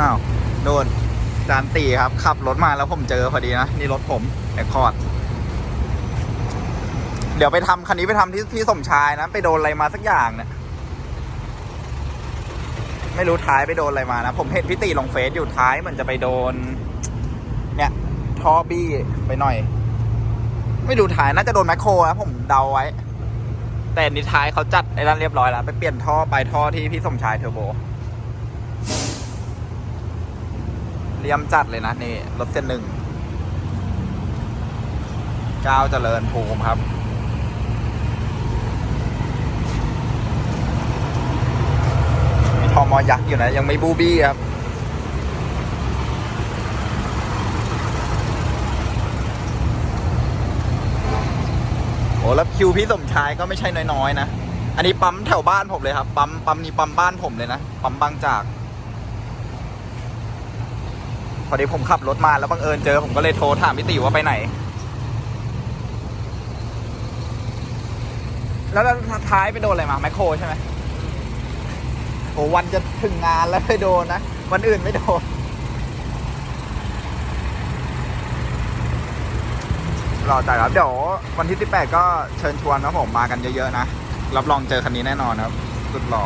อ้าวโดนจานตีครับ ขับรถมาแล้วผมเจอพอดีนะ นี่รถผมแอคคอร์ดเดี๋ยวไปทำคันนี้ไปทำที่ที่สมชายนะ ไปโดนอะไรมาสักอย่างเนี่ยไม่รู้ท้ายไปโดนอะไรมานะ ผมเห็นพี่ตีลงเฟซอยู่ท้ายเหมือนจะไปโดน เนี่ยท่อบี้ไปหน่อย ไม่รู้ท้ายน่าจะโดนแมคโครนะผมเดาไว้ แต่นิท้ายเขาจัดไอ้นั่นเรียบร้อยแล้ว ไปเปลี่ยนท่อไปท่อที่พี่สมชายเทอร์โบียมจัดเลยนะ นี่ รถเส้นหนึ่งเจ้าเจริญภูมิครับ มีทอมอยักษ์อยู่นะ ยังไม่บูบี้ครับโอ้แล้วคิวพี่สมชายก็ไม่ใช่น้อยๆนะ อันนี้ปั๊มแถวบ้านผมเลยครับ ปั๊มปั๊มนี้ปั๊มบ้านผมเลยนะ ปั๊มบางจาก พอดีผมขับรถมาแล้วบังเอิญเจอผมก็เลยโทรถามพี่ติว่าไปไหน แล้วท้ายไปโดนอะไรมาแมคโครใช่ไหมโอ้วันจะถึงงานแล้วไปโดนนะ วันอื่นไม่โดน รอจ่ายครับ เดี๋ยววันที่ 18 ก็เชิญชวนนะผมมากันเยอะ ๆ นะ รับรองเจอคันนี้แน่นอนครับ สุดหล่อ